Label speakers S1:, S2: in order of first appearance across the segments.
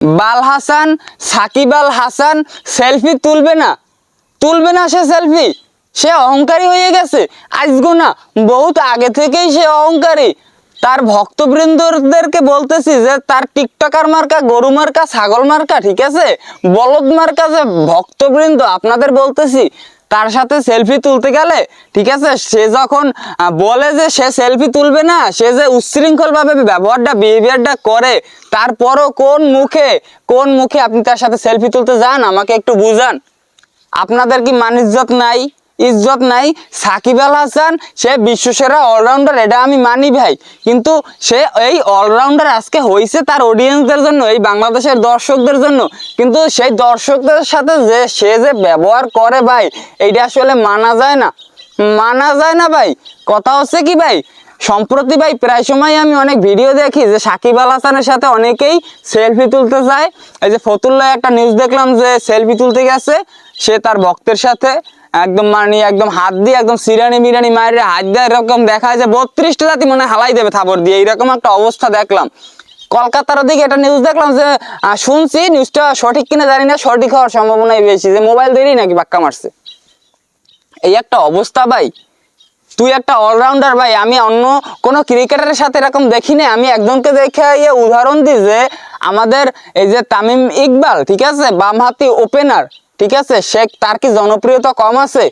S1: বাল Hasan, Shakib Al Hasan selfie তুলবে না। তুলবে না সে সেলফি সে অহংকারী হয়ে গেছে। আজগো না, বহুত আগে থেকেই সে অহংকারী। তার ভক্তবৃন্দদেরকে বলতেছি যে, তার টিকটকার মার্কা, গরু মার্কা, ছাগল মার্কা, ঠিক আছে? বলদ মার্কা যে ভক্তবৃন্দ, আপনাদের বলতেছি তার সাথে সেলফি তুলতে গেলে, ঠিক আছে, সে যখন বলে যে সে সেলফি তুলবে না, সে যে উচ্ছৃঙ্খলভাবে ব্যবহারটা বিহেভিয়ারটা করে, তারপরও কোন মুখে কোন মুখে আপনি তার সাথে সেলফি তুলতে যান, আমাকে একটু বুঝান। আপনাদের কি মান নাই? ইজ্জত নাই, সাকিব আল হাসান, সে বিশ্বসেরা অলরাউন্ডার এটা আমি মানি ভাই। কিন্তু সে এই অলরাউন্ডার আজকে হয়েছে তার অডিয়েন্সদের জন্য, এই বাংলাদেশের দর্শকদের জন্য। কিন্তু সেই দর্শকদের সাথে যে, সে যে ব্যবহার করে ভাই, এইটা আসলে মানা যায় না। মানা যায় না ভাই। কথা হচ্ছে কি ভাই, সম্প্রতি ভাই প্রায় সময় আমি অনেক ভিডিও দেখি যে সাকিব আল হাসানের সাথে অনেকেই সেলফি তুলতে চায় এই যে ফতুল্লাহ একটা নিউজ দেখলাম যে সেলফি তুলতে গেছে, সে তার ভক্তের সাথে। একদম মানে একদম হাত দিয়ে একদম সিরানি মিরানি মায়ের হাত দিয়ে এরকম দেখা যায় বত্রিশটা জাতি মনে হালাই দেবে থাপড় দিয়ে। এইরকম একটা অবস্থা দেখলাম। কলকাতার দিকে একটা নিউজ দেখলাম যে শুনছি নিউজটা সঠিক কিনা জানি না, সঠিক হওয়ার সম্ভাবনাই বেশি। যে মোবাইল দিয়েই নাকি বাক্কা মারছে? এই একটা অবস্থা ভাই। তুই একটা অলরাউন্ডার ভাই, আমি অন্য কোনো ক্রিকেটারের সাথে এরকম দেখি না আমি একজনকে দেখে ইয়ে উদাহরণ দিই যে, আমাদের এই যে তামিম ইকবাল, ঠিক আছে? বামহাতি ওপেনার ঠিক আছে? সে তার কি জনপ্রিয়তা কম আছে?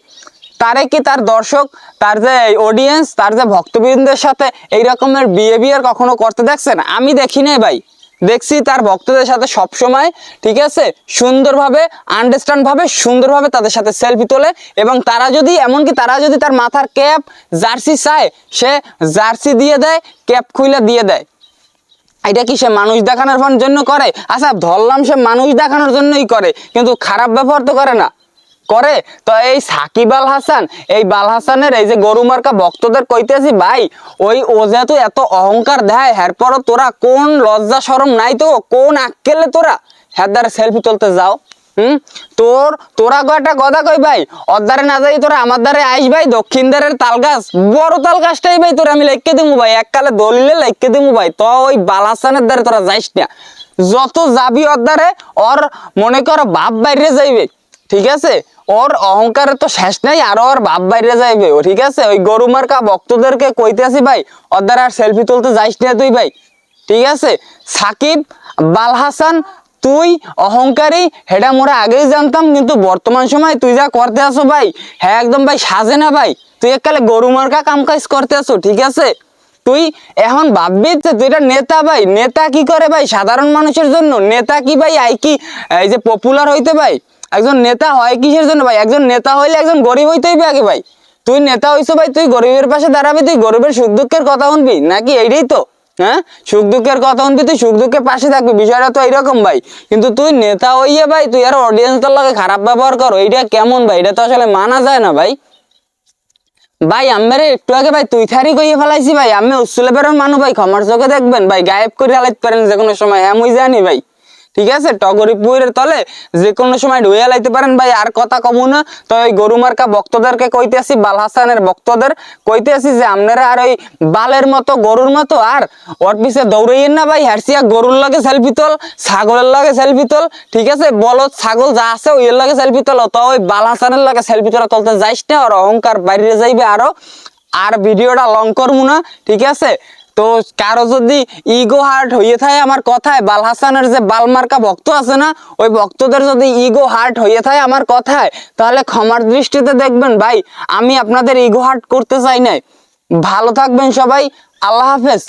S1: তারে কি তার দর্শক, তার যে অডিয়েন্স তার যে ভক্তবৃন্দের সাথে এই রকমের বিহেভিয়ার কখনো করতে দেখছেন আমি দেখি নাই ভাই। দেখছি তার ভক্তদের সাথে সব সময় ঠিক আছে? সুন্দরভাবে আন্ডারস্ট্যান্ড ভাবে সুন্দরভাবে তাদের সাথে সেলফি তোলে এবং তারা যদি, এমনকি তারা যদি তার মাথার ক্যাপ জার্সি চায়, সে জার্সি দিয়ে দেয় ক্যাপ খুইলা দিয়ে দেয়। এটা কি সে মানুষ দেখানোর জন্য করে? আচ্ছা ধরলাম সে মানুষ দেখানোর জন্যই করে, কিন্তু খারাপ ব্যবহার তো করে না। করে? তো এই সাকিব আল হাসান, এই বাল হাসানের এই যে গরু মার্কা ভক্তদের কইতেছি, ভাই, ওই ও যেহেতু এত অহংকার দেয় এরপরও তোরা কোন লজ্জা সরম নাই তো? কোন আক্কেলে তোরা? হ্যাঁ সেলফি তুলতে যাও। হুম? তোর, তোরা কয়টা কথা কই ভাই? অদ্দারে না যাই তোরা, আমার দ্বারে আইস ভাই, দক্ষিণ দ্বারের তাল গাছ বড় তাল গাছটাই ভাই তোরা আমি লেখকে দিমু ভাই, এককালে দলিলে লেখকে দিমু ভাই। তো ওই বালাসানের দ্বারে তোরা যাইস না। যত যাবি অদ্দারে ওর মনে কর বাপ বাইরে যাইবে, ঠিক আছে? ওর অহংকারের তো শেষ নাই, আর ওর বাপ বাইরে যাইবে ও ঠিক আছে? ওই গরু মার্কা ভক্তদেরকে কইতে আসি ভাই, ওর আর সেলফি তুলতে যাইস না তুই ভাই, ঠিক আছে? সাকিব বাল হাসান তুই অহংকারী হেটা মোরা আগেই জানতাম, কিন্তু বর্তমান সময় তুই যা করতে আসো ভাই হ্যাঁ একদম ভাই, সাজে না ভাই। তুই এককালে গরু মার্কা কাম কাজ করতে আসো, ঠিক আছে? তুই এখন ভাববি যে তুই এটা নেতা ভাই, নেতা কি করে ভাই? সাধারণ মানুষের জন্য নেতা কি ভাই? আই কি, এই যে পপুলার হইতে ভাই? একজন নেতা হয় কিসের জন্য ভাই? একজন নেতা হইলে একজন গরিব হইতেই আগে ভাই। তুই নেতা হইছো ভাই, তুই গরিবের পাশে দাঁড়াবি, তুই গরিবের সুখ দুঃখের কথা শুনবি, নাকি এইটাই তো? হ্যাঁ? সুখ দুঃখের কথা শুনবি, তুই সুখ দুঃখের পাশে থাকবি, বিষয়টা তো এইরকম ভাই। কিন্তু তুই নেতা হইয়ে ভাই, তুই আর অডিয়েন্সদের লাগে খারাপ ব্যবহার কর, এইটা কেমন ভাই? এটা তো আসলে মানা যায় না ভাই। ভাই আমার একটু আগে ভাই তুই থারি কইয়ে ফেলাইছি ভাই আমি উচ্চলে বেরোন মানুষ ভাই, ক্ষমার চোখে দেখবেন ভাই, গায়েব করে আলাইতে পারেন যে কোনো সময় আমি জানি ভাই। ঠিক আছে? টগরি পুয়ের তলে যে কোনো সময় ঢুয়ে লাইতে পারেন ভাই, আর কথা কমু না। তো ওই গরু মার্কা ভক্তদেরকে কইতে আসি, বাল হাসানের ভক্তদের কইতে আসি যে, আপনারা আর ওই বালের মতো, গরুর মতো, আর ওর পিছে দৌড়াইয়েন না ভাই। হারসিয়া গরুর লাগে সেলফি তোল, ছাগলের লাগে সেলফি তোল, ঠিক আছে? বলদ, ছাগল যা আছে ওই লাগে সেলফি তোল। তো ওই বাল হাসানের লাগে সেলফি তোলা তলতে যাইস না আর অহংকার বাইরে যাইবে আরও। আর ভিডিওটা লং করব না, ঠিক আছে? তো কারও যদি ইগো হার্ট হয়ে থাকে আমার কথায়, বাল হাসানের যে বালমার্কা ভক্ত আছে না, ওই ভক্তদের যদি ইগো হার্ট হয়ে থাকে আমার কথায়, তাহলে ক্ষমার দৃষ্টিতে দেখবেন, ভাই, আমি আপনাদের ইগো হার্ট করতে চাই নাই। ভালো থাকবেন সবাই, আল্লাহ হাফেজ।